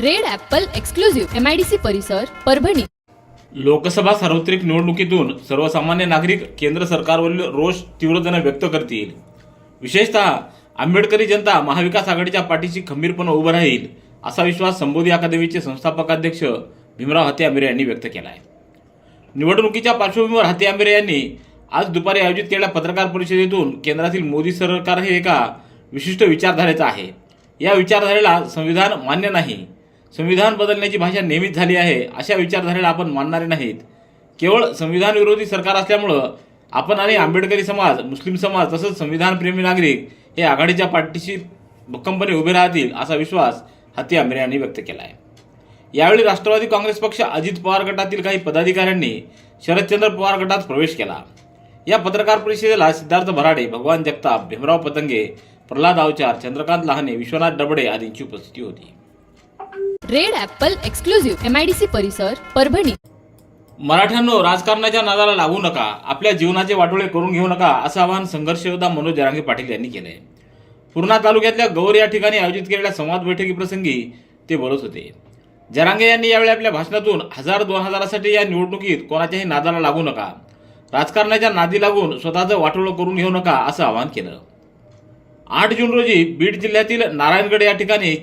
Red apple exclusive MIDC परिसर परभणी. लोकसभा सार्वत्रिक निवडणुकीतून सर्वसामान्य नागरिक केंद्र सरकारवरील रोष तीव्रतेनं व्यक्त करतील. विशेषतः आंबेडकरी जनता महाविकास आघाडीच्या पाठीशी खंबीरपणे उभं राहील असा विश्वास संबोधी अकादमीचे संस्थापक अध्यक्ष भीमराव हाते आंबेरे यांनी व्यक्त केला आहे निवडणुकीच्या पार्श्वभूमीवर हाती आंबेरे यांनी आज दुपारी आयोजित केलेल्या पत्रकार परिषदेतून केंद्रातील मोदी सरकार हे एका विशिष्ट विचारधारेचं आहे. या विचारधारेला संविधान मान्य नाही संविधान बदलण्याची भाषा नेहमीच झाली आहे अशा विचारधारेला आपण मानणारे नाहीत. केवळ संविधान विरोधी सरकार असल्यामुळं आपण आणि आंबेडकरी समाज मुस्लिम समाज तसंच संविधानप्रेमी नागरिक हे आघाडीच्या पाठीशी भक्कमपणे उभे राहतील असा विश्वास हत्ती आंबेरे यांनी व्यक्त केला आहे यावेळी राष्ट्रवादी काँग्रेस पक्ष अजित पवार गटातील काही पदाधिकाऱ्यांनी शरदचंद्र पवार गटात प्रवेश केला. या पत्रकार परिषदेला सिद्धार्थ भराडे भगवान जगताप भीमराव पतंगे प्रल्हाद आवचार चंद्रकांत लहाने विश्वनाथ डबडे आदींची उपस्थिती होती. रेड ऍपल एक्सक्लुझिव्ह एमआयडीसी परिसर परभणी. मराठ्यांनो राजकारणाच्या नादाला लागू नका. आपल्या जीवनाचे वाटोळे करून घेऊ नका असं आवाहन संघर्ष योद्धा मनोज जरांगे पाटील यांनी केलंय. पूर्णा तालुक्यातल्या गौर या ठिकाणी आयोजित केलेल्या संवाद बैठकीप्रसंगी ते बोलत होते. जरांगे यांनी यावेळी आपल्या भाषणातून हजार दोन हजारासाठी या निवडणुकीत कोणाच्याही नादाला लागू नका. राजकारणाच्या नादी लागून स्वतःचं वाटोळं करून घेऊ नका असं आवाहन केलं. आठ जून रोजी बीड जिल्ह्यातील नारायणगड या ठिकाणी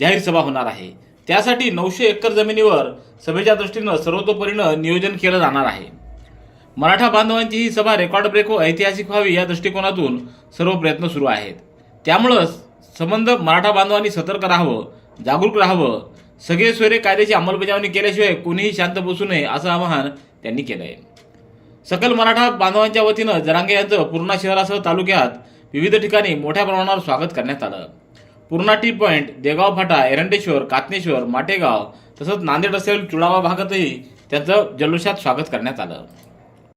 जाहीर सभा होणार आहे. त्यासाठी नऊशे एकर जमिनीवर सभेच्या दृष्टीनं सर्वतोपरीनं नियोजन केलं जाणार आहे. मराठा बांधवांची ही सभा रेकॉर्ड ब्रेक व ऐतिहासिक व्हावी या दृष्टिकोनातून सर्व प्रयत्न सुरू आहेत. त्यामुळं संबंध मराठा बांधवांनी सतर्क राहावं जागरूक राहावं सगळे सोयरे कायद्याची अंमलबजावणी केल्याशिवाय कोणीही शांत बसू नये असं आवाहन त्यांनी केलं आहे सकल मराठा बांधवांच्या वतीनं जरांगे यांचं पूर्णा शहरासह तालुक्यात विविध ठिकाणी मोठ्या प्रमाणावर स्वागत करण्यात आलं. पूर्णा टी पॉईंट देगाव फाटा एरंडेश्वर कातनेश्वर माटेगाव तसंच नांदेड असेल चुडावा भागातही त्यांचं जल्लोषात स्वागत करण्यात आलं.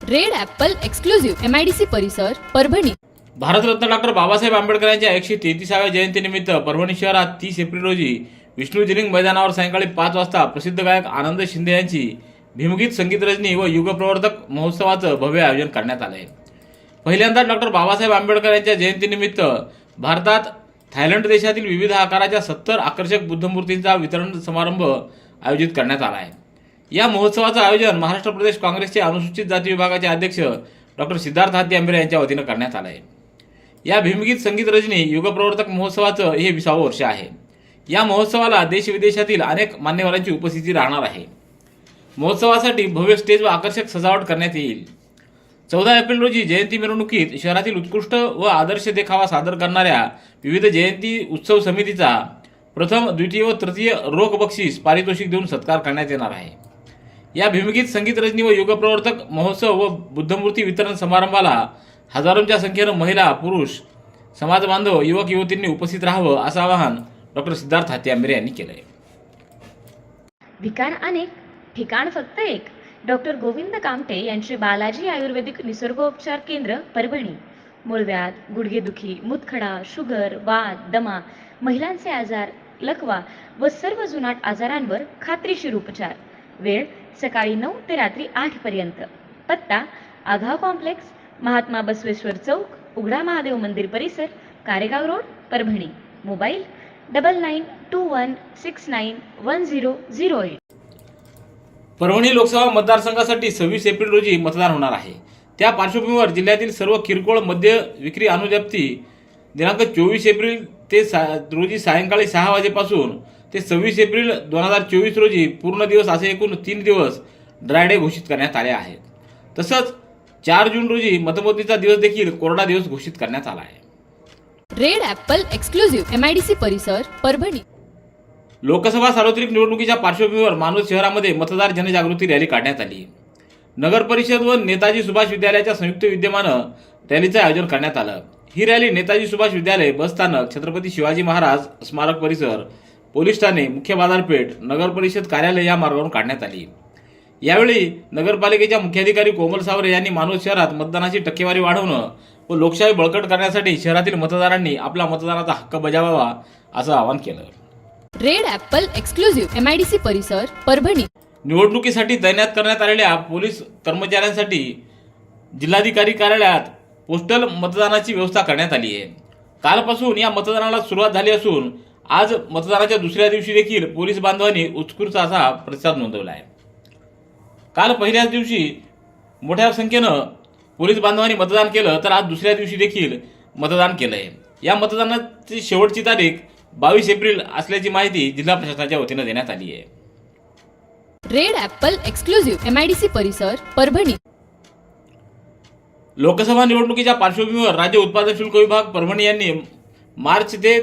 रेड ॲपल एक्सक्लुझिव्ह एमआयडीसी परिसर परभणी. भारतरत्न डॉक्टर बाबासाहेब आंबेडकर यांच्या एकशे तेहतीसाव्या जयंतीनिमित्त परभणी शहरात तीस एप्रिल रोजी विष्णू जिनिंग मैदानावर सायंकाळी पाच वाजता प्रसिद्ध गायक आनंद शिंदे यांची भीमगीत संगीत रजनी व युगप्रवर्धक महोत्सवाचं भव्य आयोजन करण्यात आलं आहे पहिल्यांदा डॉक्टर बाबासाहेब आंबेडकर यांच्या जयंतीनिमित्त भारतात थायलंड देशातील विविध आकाराच्या सत्तर आकर्षक बुद्धमूर्तींचा वितरण समारंभ आयोजित करण्यात आला आहे. या महोत्सवाचं आयोजन महाराष्ट्र प्रदेश काँग्रेसचे अनुसूचित जाती विभागाचे अध्यक्ष डॉक्टर सिद्धार्थ हाती आंबेरे यांच्या वतीनं करण्यात आलं आहे. या भीमगीत संगीत रजनी युगप्रवर्तक महोत्सवाचं हे विसावं वर्ष आहे. या महोत्सवाला देशविदेशातील अनेक मान्यवरांची उपस्थिती राहणार आहे. महोत्सवासाठी भव्य स्टेज व आकर्षक सजावट करण्यात येईल. चौदा एप्रिल रोजी जयंती मिरवणुकीत शहरातील उत्कृष्ट व आदर्श देखावा सादर करणाऱ्या विविध जयंती उत्सव समितीचा प्रथम द्वितीय व तृतीय रोख बक्षीस पारितोषिक देऊन सत्कार करण्यात येणार आहे. या भीमगीत संगीत रजनी व युगप्रवर्तक महोत्सव व बुद्धमूर्ती वितरण समारंभाला हजारोंच्या संख्येनं महिला पुरुष समाज बांधव युवक युवतींनी उपस्थित राहावं असं आवाहन डॉक्टर सिद्धार्थ हाती आंबेरे यांनी केलं आहे विकार अनेक ठिकाण फक्त एक. डॉक्टर गोविंद कामटे यांचे बालाजी आयुर्वेदिक निसर्गोपचार केंद्र परभणी. मूळव्याध गुडघेदुखी मुतखडा शुगर वात दमा महिलांचे आजार लकवा व सर्व जुनाट आजारांवर खात्रीशीर उपचार. वेळ सकाळी नऊ ते रात्री आठ पर्यंत. पत्ता आघाव कॉम्प्लेक्स महात्मा बसवेश्वर चौक उघडा महादेव मंदिर परिसर Karegaon road Parbhani. Mobile double nine two one six nine one zero zero eight. Parbhani Lok Sabha मतदारसंघासाठी सव्वीस एप्रिल रोजी मतदान होणार आहे. त्या पार्श्वभूमीवर जिल्ह्यातील सर्व किरकोळ मद्य विक्री अनुज्ञप्ती दिनांक चोवीस एप्रिल ते सा रोजी सायंकाळी सहा वाजेपासून ते सव्वीस एप्रिल दोन हजार चोवीस रोजी पूर्ण दिवस असे एकूण तीन दिवस ड्रायडे घोषित करण्यात आले आहेत. तसंच चार जून रोजी मतमोजणीचा दिवस देखील कोरडा दिवस घोषित करण्यात आला आहे. रेड ॲपल एक्सक्लुझिव्ह एमआयडीसी परिसर परभणी. लोकसभा सार्वत्रिक निवडणुकीच्या पार्श्वभूमीवर मानूर शहरामध्ये मतदार जनजागृती रॅली काढण्यात आली. नगर परिषद व नेताजी सुभाष विद्यालयाच्या संयुक्त विद्यमानं रॅलीचं आयोजन करण्यात आलं. ही रॅली नेताजी सुभाष विद्यालय बस स्थानक छत्रपती शिवाजी महाराज स्मारक परिसर पोलीस ठाणे मुख्य बाजारपेठ नगर परिषद कार्यालय या मार्गावरून काढण्यात आली. यावेळी नगरपालिकेच्या मुख्याधिकारी कोमल सावरे यांनी मानवत शहरात मतदानाची टक्केवारी वाढवणं व लोकशाही बळकट करण्यासाठी शहरातील मतदारांनी आपला मतदानाचा हक्क बजावावा असं आवाहन केलं. Red apple exclusive M I D C परिसर परभणी. निवडणुकीसाठी तैनात करण्यात आलेल्या पोलीस कर्मचाऱ्यांसाठी जिल्हाधिकारी कार्यालयात पोस्टल मतदानाची व्यवस्था करण्यात आली आहे. कालपासून या मतदानाला सुरुवात झाली असून आज मतदानाच्या दुसऱ्या दिवशी देखील पोलीस बांधवांनी उत्स्फूर्त असा प्रतिसाद नोंदवला आहे. काल पहिल्याच दिवशी मोठ्या संख्येनं पोलीस बांधवांनी मतदान केलं तर आज दुसऱ्या दिवशी देखील मतदान केलं आहे या मतदानाची शेवटची तारीख बावीस एप्रिल असल्याची माहिती जिल्हा प्रशासनाच्या वतीनं देण्यात आली आहे. Red apple exclusive M I D C परिसर परभणी. लोकसभा निवडणुकीच्या पार्श्वभूमीवर राज्य उत्पादन शुल्क विभाग परभणी यांनी मार्च ते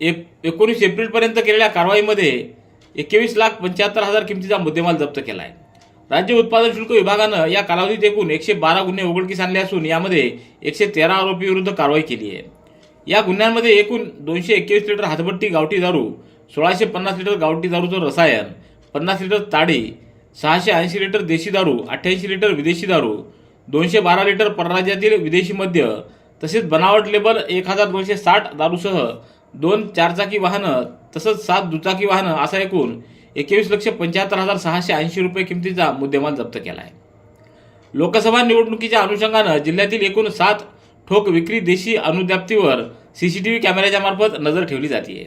एक एकोणीस एप्रिलपर्यंत केलेल्या कारवाईमध्ये एकवीस लाख पंच्याहत्तर हजार किमतीचा मुद्देमाल जप्त केला आहे राज्य उत्पादन शुल्क विभागानं या कालावधीत एकूण एकशे बारा गुन्हे उघडकीस आणले असून यामध्ये एकशे तेरा आरोपी विरुद्ध कारवाई केली आहे. या गुन्ह्यांमध्ये एकूण दोनशे एकवीस लिटर हातभट्टी गावठी दारू सोळाशे पन्नास लिटर गावठी दारूचं रसायन पन्नास लिटर ताडी सहाशे ऐंशी लिटर देशी दारू अठ्ठ्याऐंशी लिटर विदेशी दारू दोनशे बारा लिटर परराज्यातील विदेशी मद्य तसेच बनावट लेबल एक हजार दोनशे साठ दारूसह दोन चारचाकी वाहनं तसंच सात दुचाकी वाहनं असा एकूण एकवीस लक्ष पंच्याहत्तर हजार सहाशे ऐंशी रुपये किमतीचा मुद्देमाल जप्त केला आहे लोकसभा निवडणुकीच्या अनुषंगानं जिल्ह्यातील एकूण सात ठोक विक्री देशी अनुज्ञप्तीवर सीसीटीव्ही कॅमेऱ्याच्या मार्फत नजर ठेवली जाते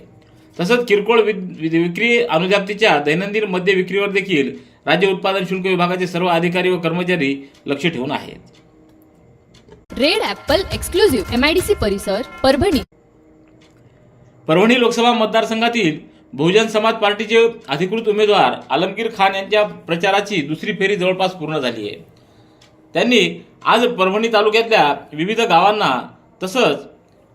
तसंच किरकोळ विक्री अनुज्ञप्तीच्या दैनंदिन मद्य विक्रीवर देखील राज्य उत्पादन शुल्क विभागाचे सर्व अधिकारी व कर्मचारी लक्ष ठेवून आहेत. Red apple exclusive M I D C परिसर परभणी. परभणी लोकसभा मतदारसंघातील बहुजन समाज पार्टीचे अधिकृत उमेदवार आलमगीर खान यांच्या प्रचाराची दुसरी फेरी जवळपास पूर्ण झाली आहे. त्यांनी आज परभणी तालुक्यातल्या विविध गावांना तसंच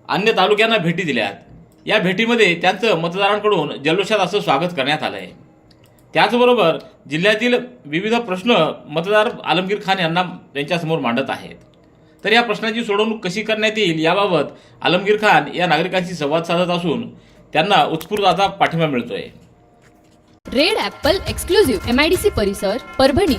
अन्य तालुक्यांना भेटी दिल्यात या भेटीमध्ये त्यांचं मतदारांकडून जल्लोषात असं स्वागत करण्यात आलं आहे त्याचबरोबर जिल्ह्यातील विविध प्रश्न मतदार आलमगीर खान यांना त्यांच्यासमोर मांडत आहेत. तर या प्रश्नाची सोडवणूक कशी करण्यात येईल याबाबत आलमगीर खान या नागरिकांशी संवाद साधत असून त्यांना उत्स्फूर्त आता पाठिंबा मिळतोय. Red apple exclusive M I D C परिसर परभणी.